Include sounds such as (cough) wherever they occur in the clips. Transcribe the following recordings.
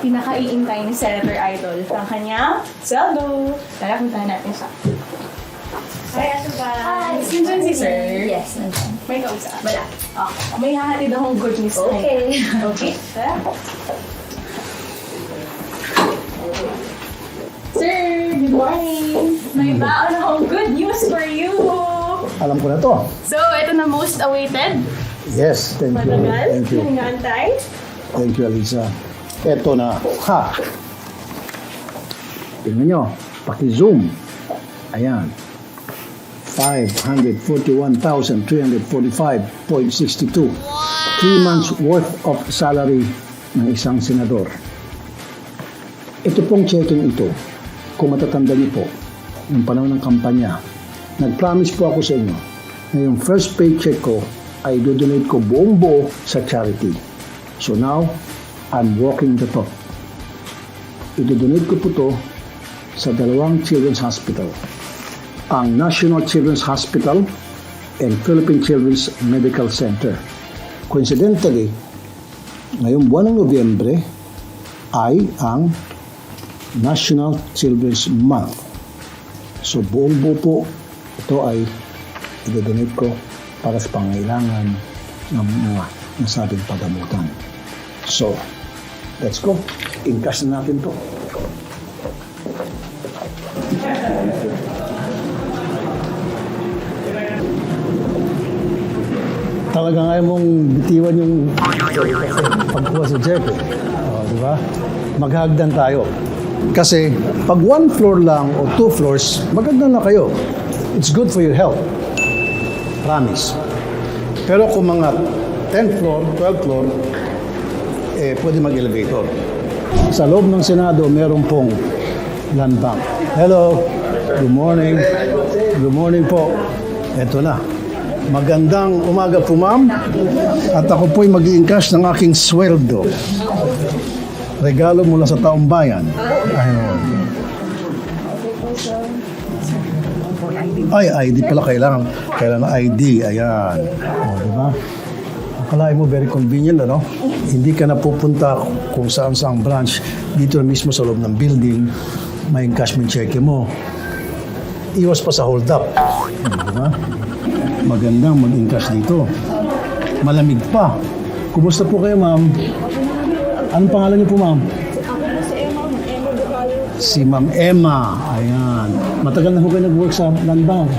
pinakaiintay ni Senator Idol ang kanyang sweldo. Tara, puntahan natin siya. Hi, Asuba. Hi. Sindiyan si Sir. Yes, nandiyan. May kausap. Wala. Okay. May hahatid akong good news. Okay. Okay. Tara. Sir, good morning. May baon akong good news for you. Alam ko na to. So, ito na most awaited. Yes, thank you. Matagal. Thank you. Hinaantay. Thank you, Alisa. Eto na. Ha! Tingnan nyo. Paki-zoom. Ayan. 541,345.62. Three months worth of salary ng isang senador. Ito pong checking ito, kung matatanda niyo po, ng panahon ng kampanya, nag-promise po ako sa inyo na yung first paycheck ko ay do-donate ko buong buo sa charity. So now, I'm walking the talk. Ito-donate ko po to sa dalawang children's hospital. Ang National Children's Hospital and Philippine Children's Medical Center. Coincidentally, ngayong buwan ng Nobyembre ay ang National Children's Month. So buong buo po, ito ay i-donate ko para sa pangailangan ng mga nasabing pagamutan. So, let's go. Incash na natin to. Talagang ayaw mong bitiwan yung pagkuha sa Jeff. Eh. O, di ba? Maghagdan tayo. Kasi pag one floor lang o two floors, maganda na kayo. It's good for your health. Promise. Pero kung mga 10 floor, 12 floor, eh, pwede mag-elevator. Sa loob ng Senado, meron pong land bank. Hello. Good morning. Good morning po. Ito na. Magandang umaga po, ma'am. At ako po'y mag cash ng aking sweldo. Regalo mula sa taong bayan. Ayun. Ay, ID pala kailangan. Kailangan ID. Ayan. O, di Akalain mo very convenient, ano? Hindi ka na pupunta kung saan sa branch. Dito mismo sa loob ng building, may encashment check mo. Iwas pa sa hold up. Di ba? Magandang mag-encash dito. Malamig pa. Kumusta po kayo, ma'am? Anong pangalan niyo po, ma'am? Si Ma'am Emma. Ayan. Matagal na po kayo nag-work sa land bank.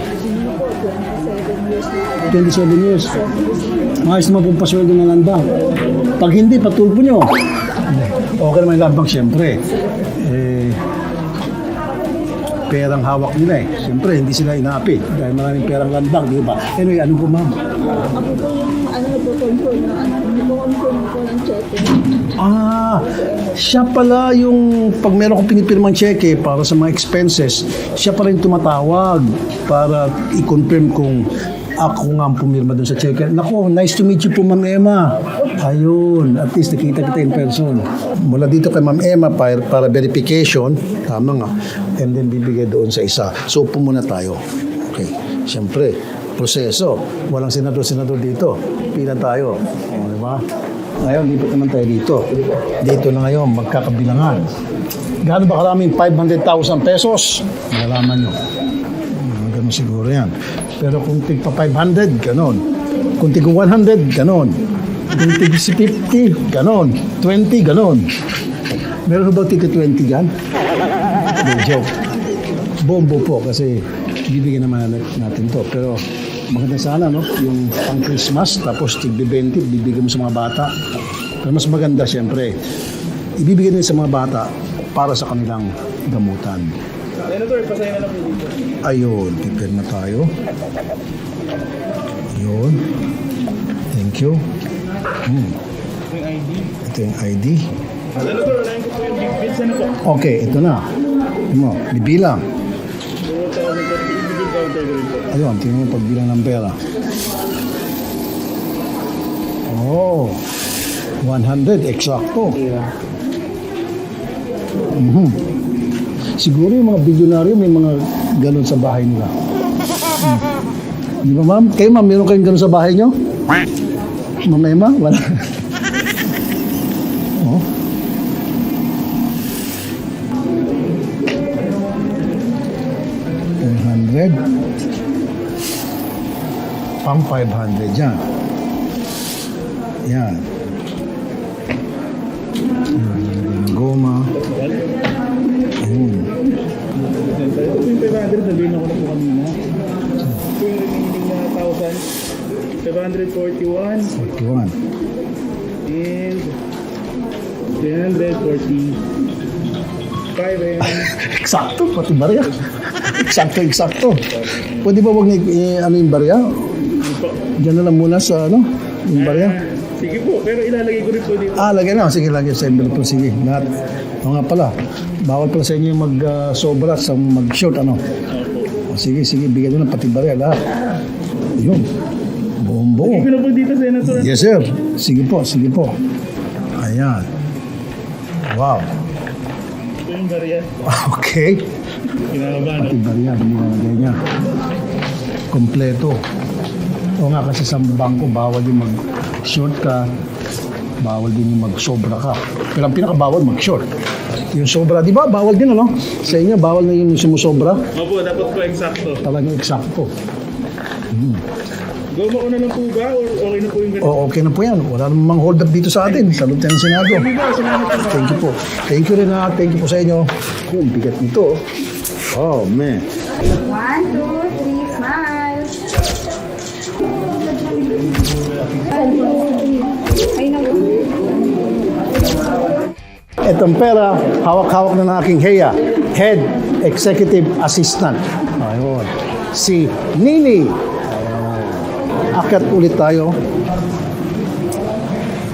27 years. Maayos naman pong pasweldo ng land bank. Pag hindi, patulpo nyo. Okay naman yung land bank, siyempre. Eh, perang hawak nila eh. Siyempre, hindi sila inaapi. Dahil maraming perang land bank, di ba? Anyway, ano po ma'am? Ako po yung ano nagpo-control ng ano, nagpo-control po ng. Ah, siya pala yung pag meron kong pinipirmang cheque para sa mga expenses, siya pala yung tumatawag para i-confirm kung ako nga ang pumirma dun sa cheque. Nako, nice to meet you po, Ma'am Emma. Ayun, at least nakita kita in person. Mula dito kay Ma'am Emma para, para verification, tama nga, and then bibigay doon sa isa. So, upo muna tayo. Okay, siyempre, proseso. Walang senador-senador dito. Pila tayo. O, di ba? Ngayon, lipat naman tayo dito. Dito na ngayon, magkakabilangan. Gaano ba karaming 500,000 pesos? Malalaman nyo. Ganun siguro yan. Pero kung tig pa 500, ganon. Kung tig 100, ganon. Kung tig 50, ganon. 20, ganon. Meron ba tig 20 gan? Hindi, joke. Bombo po kasi bibigyan naman natin to. Pero maganda sana, no? Yung pang Christmas, tapos tig 20, bibigyan mo sa mga bata. Pero mas maganda, siyempre, ibibigay din sa mga bata para sa kanilang gamutan. Senator, pasaya na lang po dito. Ayun, pipirma tayo. Ayun. Thank you. Hmm. Yung ID. Ito yung ID. Senator, unahin ko po yung big bids. Ano po? Okay, ito na. Ito mo, bibilang. 2,030 big counter ko rin po. Ayun, tingnan mo pagbilang ng pera. Oh, 100, eksakto. Mhm. Siguro yung mga bilyonaryo may mga galon sa bahay nila. Hmm. Di ba ma'am? Kayo ma'am, meron kayong galon sa bahay nyo? Ma'am Emma? Wala. oh. Red. Pang 500 dyan. Yan. Goma. Ayun. Ito yung 500, sabihin ako na po kanina. Ito yung remaining na 1,000. 541 41. and 340. 5 and Eksakto, pati barya. Eksakto, eksakto. Pwede ba wag ni eh, ano yung barya? Diyan na lang muna sa ano, yung barya. Sige po, pero ilalagay ko rin po dito. Ah, lagyan na. Sige, lagyan sa envelope po. Sige, lahat. O nga pala, bawal pala sa inyo mag-sobra sa mag-short, ano? O, sige, sige, bigyan nyo ng pati barya, lahat. Yun. Buong buo. Ito na po dito, Senator. Yes, sir. Sige po, sige po. Ayan. Wow. Ito yung barya. Okay. Kinakabahan. Pati barya, nilalagay niya. Kompleto. O nga kasi sa bangko, bawal yung mag-short ka, bawal din yung mag-sobra ka. Pero ang pinakabawal, mag-short. Yung sobra, di ba? Bawal din, ano? Sa inyo, bawal na yung sumusobra. Opo, dapat po eksakto. Talagang eksakto. Goma ko na lang po ba or okay na po yung ganito? O, okay na po yan. Wala namang hold up dito sa atin. Salute ng Senado. Thank you po. Thank you rin ha. Thank you po sa inyo. Oh, ang bigat nito. Oh, man. One, two, Itong pera, hawak-hawak na ng aking HEA, Head Executive Assistant. Ayun. Si Nini. Akyat ulit tayo.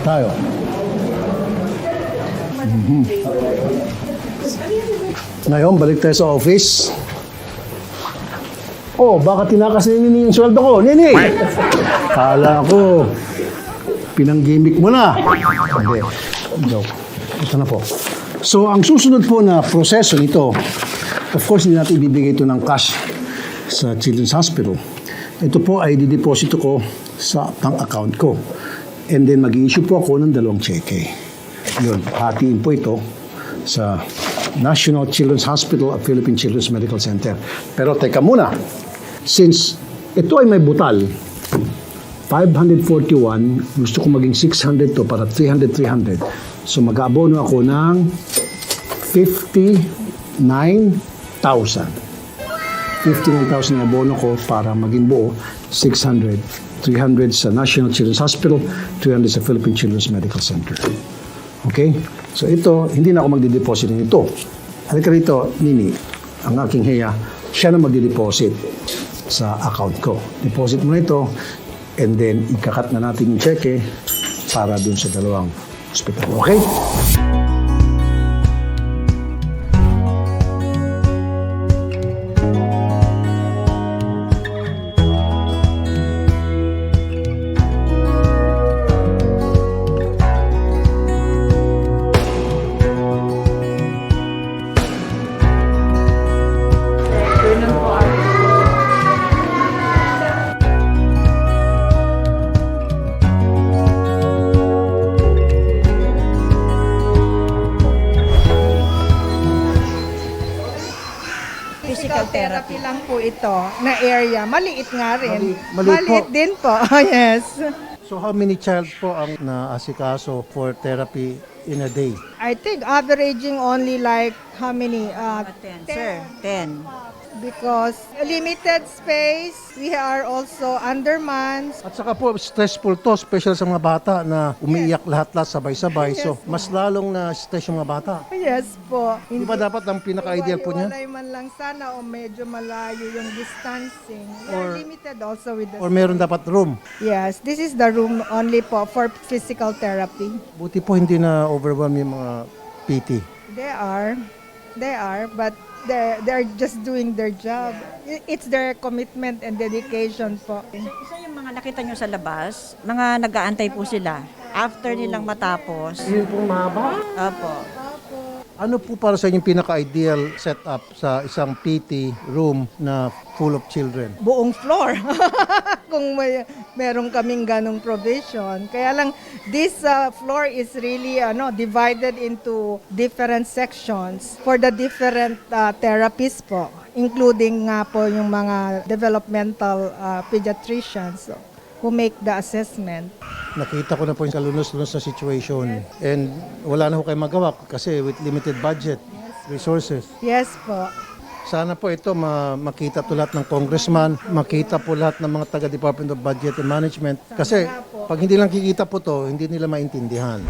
Tayo. Mhm. Ngayon, balik tayo sa office. Oh, baka tinakas ni Nini yung sweldo ko. Nini! Kala ko, pinanggimik mo na. Hindi. Joke. Ito na po. So, ang susunod po na proseso nito, of course, hindi natin ibibigay ito ng cash sa Children's Hospital. Ito po ay dideposito ko sa bank account ko. And then, mag-i-issue po ako ng dalawang cheque. Yun, hatiin po ito sa National Children's Hospital at Philippine Children's Medical Center. Pero teka muna, since ito ay may butal, 541, gusto ko maging 600 to para 300, 300. So mag-aabono ako ng 59,000. 59,000 yung abono ko para maging buo 600. 300 sa National Children's Hospital, 300 sa Philippine Children's Medical Center. Okay? So ito, hindi na ako magdideposit nito. Halika rito, Nini, ang aking heya, siya na magdideposit sa account ko. Deposit mo na ito, and then ikakat na natin yung cheque para dun sa dalawang hospital. Okay? Physical therapy lang po ito na area. Maliit nga rin. Mali- maliit po. din po. (laughs) yes. So how many child po ang naasikaso for therapy in a day? I think averaging only like how many? Uh, 10, sir. 10. Because limited space. We are also undermanned. At saka po, stressful to, special sa mga bata na umiiyak lahat-lahat sabay-sabay. So, mas lalong na stress yung mga bata. Yes po. Di ba dapat ang pinaka-ideal po niya? Iwalay man lang sana o medyo malayo yung distancing. We Or- are limited also with the Or meron dapat room? Yes, this is the room only po for physical therapy. Buti po hindi na overwhelm yung mga PT. They are, they are, but they're, they're just doing their job. I- It's their commitment and dedication po. Isa yung mga nakita nyo sa labas, mga nag-aantay po sila. After nilang matapos. Yun pong mahaba. Opo. Ano po para sa inyong pinaka-ideal setup sa isang PT room na full of children? buong floor (laughs) kung may meron kaming ganong provision. Kaya lang this uh, floor is really ano divided into different sections for the different uh, therapies po including nga po yung mga developmental uh, pediatricians who make the assessment. Nakita ko na po yung kalunos-lunos na situation and wala na ho kayo magawa kasi with limited budget, resources. Yes po. Sana po ito ma- makita to lahat ng congressman, makita po lahat ng mga taga Department of Budget and Management. Kasi pag hindi lang kikita po to, hindi nila maintindihan.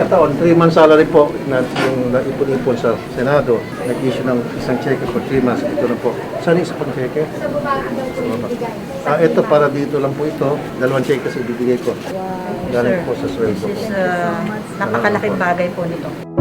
Kataon, 3 months salary po na yung naipon-ipon sa Senado. Nag-issue ng isang check for 3 months. Ito na po. Saan yung isa pang? Sa baba. Ah, ito para dito lang po ito. Dalawang check kasi ibibigay ko. Galing po sa sweldo. This is uh, napakalaking bagay po nito.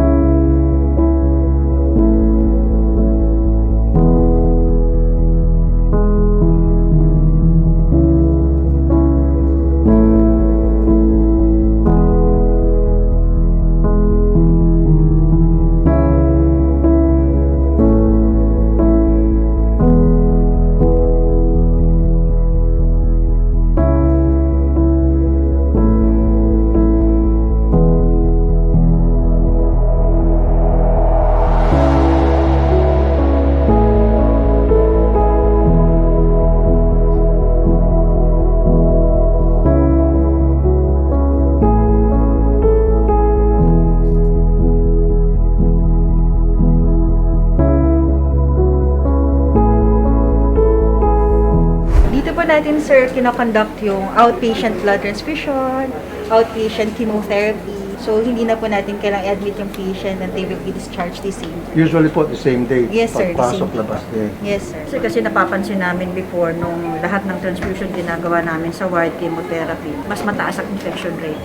Kinoconduct yung outpatient blood transfusion, outpatient chemotherapy. So, hindi na po natin kailangang admit yung patient and they will be discharged the same. Usually po the same day. Yes, sir, the Pagpasok, same day. labas din. Yes, sir. Kasi, kasi napapansin namin before nung lahat ng transfusion ginagawa namin sa ward chemotherapy, mas mataas ang infection rate.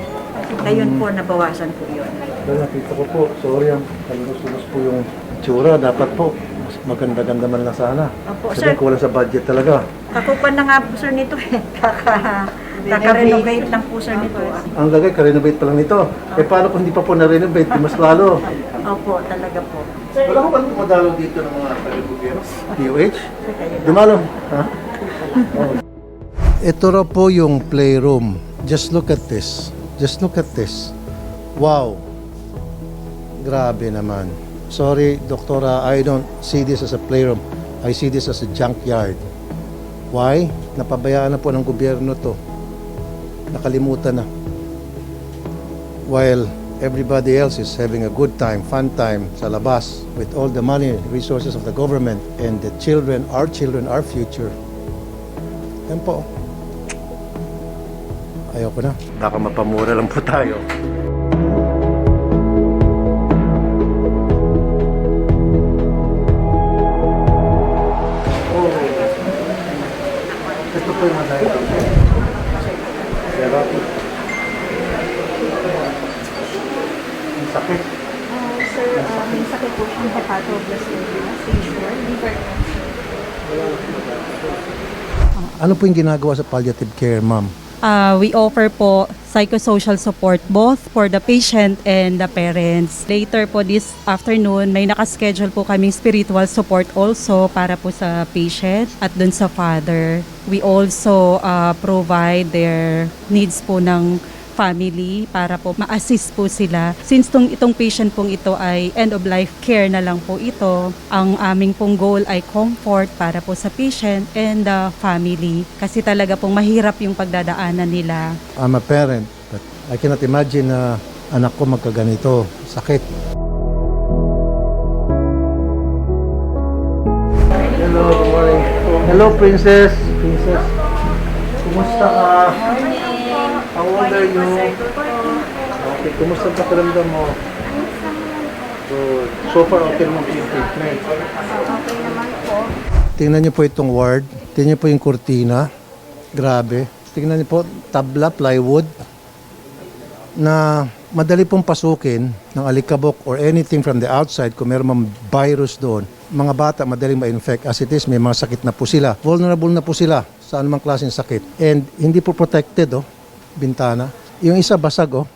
Ngayon po, nabawasan po yun. Nakita ko po, sorry, ang kalunos-lunos po yung tsura. Dapat po, maganda-ganda man lang sana. Opo, Sabi sir. ko lang sa budget talaga. Kakupan na nga po, sir, nito eh. (laughs) Kaka, kaka-renovate lang po, sir, nito. Ang lagay, ka-renovate pa lang nito. Eh, paano kung hindi pa po na-renovate? Di mas lalo. Opo, talaga po. Wala ko ba pumadalo dito ng mga taga-gobyerno? DOH? Dumalo. Ha? (laughs) Ito raw po yung playroom. Just look at this. Just look at this. Wow. Grabe naman. Sorry, Doktora, I don't see this as a playroom. I see this as a junkyard. Why? Napabayaan na po ng gobyerno to. Nakalimutan na. While everybody else is having a good time, fun time sa labas with all the money, resources of the government and the children, our children, our future. Yan po. Ayoko na. Baka mapamura lang po tayo. Mga Therapy. Ang sakit. sir, may sakit po siyang hepatoblastemia, stage 4, liver Ano po yung ginagawa sa palliative care, ma'am? Uh, we offer po psychosocial support both for the patient and the parents. Later po this afternoon, may nakaschedule po kaming spiritual support also para po sa patient at dun sa father. We also uh, provide their needs po ng family para po ma-assist po sila. Since tong itong patient pong ito ay end of life care na lang po ito, ang aming pong goal ay comfort para po sa patient and the family. Kasi talaga pong mahirap yung pagdadaanan nila. I'm a parent, but I cannot imagine na anak ko magkaganito. Sakit. Hello, good morning. Hello, Princess. Princess. Kumusta ka? Morning. How old are you? Okay, kumusta ang pakiramdam mo? Good. So far, okay naman po yung treatment. Okay naman po. Tingnan niyo po itong ward. Tingnan niyo po yung kurtina. Grabe. Tingnan niyo po, tabla, plywood na madali pong pasukin ng alikabok or anything from the outside kung meron mang virus doon. Mga bata madaling ma-infect as it is, may mga sakit na po sila. Vulnerable na po sila sa anumang klaseng sakit. And hindi po protected, oh, bintana. Yung isa basag, oh.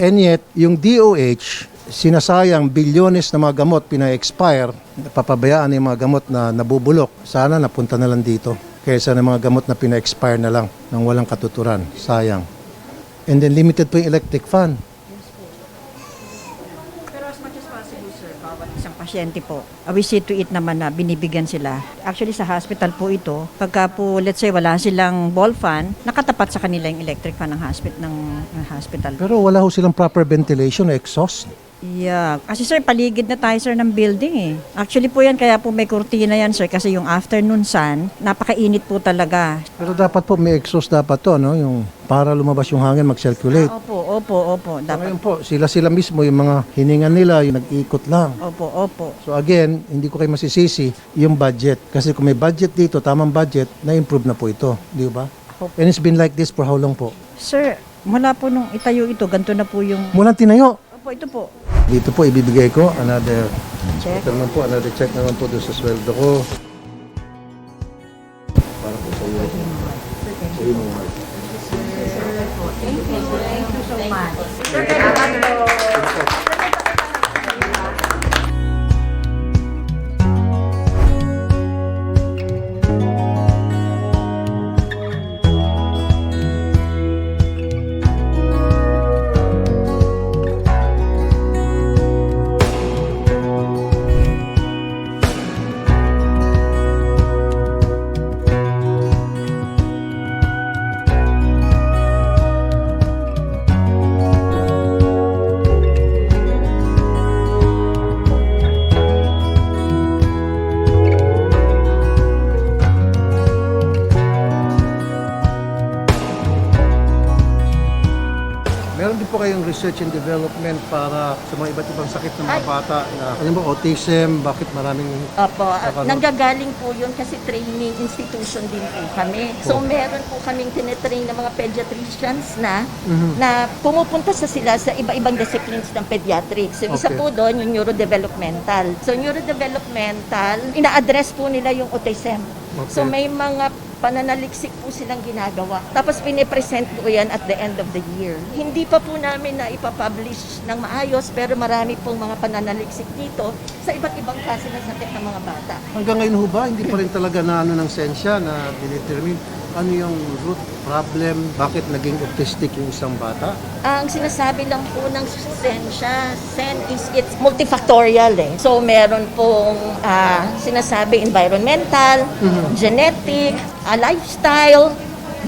And yet, yung DOH, sinasayang bilyones na mga gamot pina-expire, papabayaan yung mga gamot na nabubulok. Sana napunta na lang dito. Kaysa ng mga gamot na pina-expire na lang nang walang katuturan. Sayang. And then limited po yung electric fan. Pero as much as possible, sir, bawat isang pasyente po, we see to it naman na binibigyan sila. Actually, sa hospital po ito, pagka po, let's say, wala silang ball fan, nakatapat sa kanila yung electric fan ng hospital. Ng, ng hospital. Pero wala ho silang proper ventilation o exhaust. Yeah. Kasi sir, paligid na tayo sir ng building eh. Actually po yan, kaya po may kurtina yan sir, kasi yung afternoon sun, napakainit po talaga. Pero dapat po may exhaust dapat to, no? Yung para lumabas yung hangin, mag-circulate. Opo, opo, opo. So, Dapat. ngayon po, sila-sila mismo, yung mga hininga nila, yung nag-ikot lang. Opo, opo. So again, hindi ko kayo masisisi yung budget. Kasi kung may budget dito, tamang budget, na-improve na po ito. Di ba? And it's been like this for how long po? Sir, mula po nung itayo ito, ganito na po yung... Mulang tinayo. Opo, ito po. Dito po, ibibigay ko another Check. ito naman po, another check naman po doon sa sweldo ko. Para po sa iyo. Sa iyo mga Meron research and development para sa mga iba't ibang sakit ng mga bata na alam mo, autism, bakit maraming Opo, Saka, no? nanggagaling po yun kasi training institution din po kami. So meron po kaming tinetrain ng mga pediatricians na na pumupunta sa sila sa iba-ibang disciplines ng pediatrics. So isa Okay. po doon yung neurodevelopmental. So neurodevelopmental, ina-address po nila yung autism. So Okay. may mga pananaliksik po silang ginagawa. Tapos pinipresent po yan at the end of the year. Hindi pa po namin na ipapublish ng maayos pero marami pong mga pananaliksik dito sa iba't ibang klase ng sakit ng mga bata. Hanggang ngayon ho ba, hindi pa rin talaga na ano ng sensya na dinetermine ano yung root problem, bakit naging autistic yung isang bata? Ang sinasabi lang po ng sensya, sen is it's multifactorial eh. So meron pong ah, sinasabi environmental, genetic, ah, lifestyle,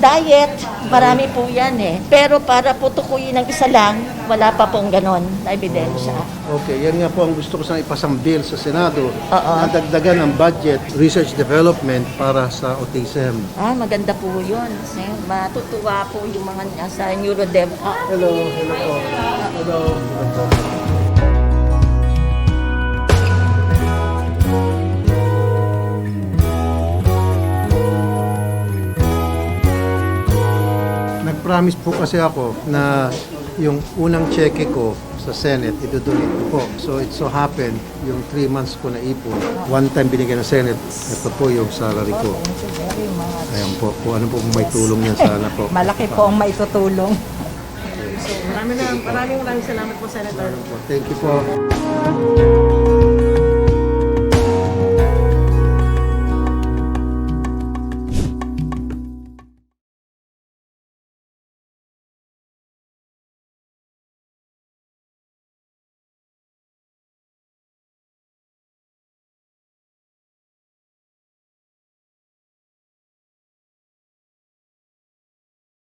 diet, marami po yan eh. Pero para po tukuyin ng isa lang, wala pa pong ganon na ebidensya. Okay, yan nga po ang gusto ko sana ipasang bill sa Senado Oo. na dagdagan ang budget, research development para sa autism. Ah, maganda po yun. Kasi matutuwa po yung mga nasa neurodev. Ah, Hello, hello po. Hello. hello po. Nag-promise po kasi ako na yung unang cheque ko sa Senate, idodonate ko po. So it so happened, yung 3 months ko na ipon, one time binigyan ng Senate, ito po yung salary ko. Ayan po, kung ano po may tulong yan sana po. (laughs) Malaki po ang maitutulong. Maraming, maraming maraming salamat po, Senator. Thank you po.